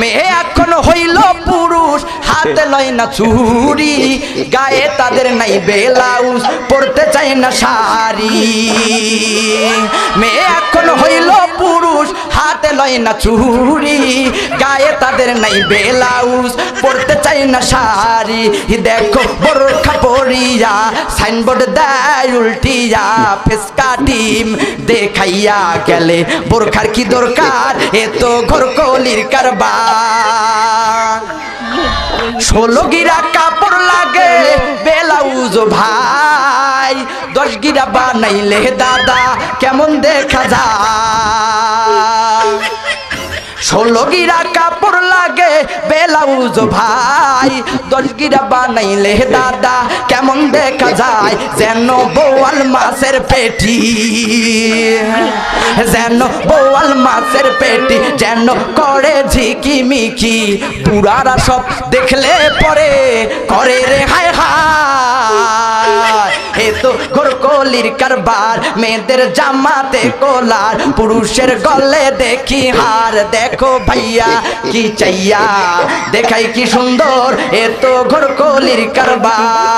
মেয়ে এখন হইল পুরুষ, হাতে লয় না চুরি গায়ে তাদের নাই বেলাউজ পড়তে চাই না শাড়ি। মেয়ে এখন হইল পুরুষ, হাতে লয় না চুরি গায়ে তাদের নাই বেলাউজ পড়তে চাই না শাড়ি। দেখো বোরখা পরিয়া সাইনবোর্ড দেয় উল্টিয়া, ফেসকা টিম দেখাইয়া গেলে। বোরখার কি দরকার? এ তো ঘর কলির কারবার। ষোলো গিরা কাপড় লাগে, বেলাউজ ভাই। দশ গিরা বানাইলে দাদা, কেমন দেখা যায়? ষোলো কাপড় লাগে, বেলাউজ ভাই। দশ গিরা বানাইলে দাদা, কেমন দেখা যায়? যেন বোয়াল মাছের পেটি। যেন বোয়াল মাছের পেটি, যেন করে ঝিকিমিকি। বুড়ারা সব দেখলে পরে তো গোরকলির কারবার, মেয়েদের জামাতে কোলার, পুরুষের গলে দেখি হার। দেখো ভাইয়া কি চাইয়া, দেখাই কি সুন্দর, এ তো ঘোরকলির কারবার।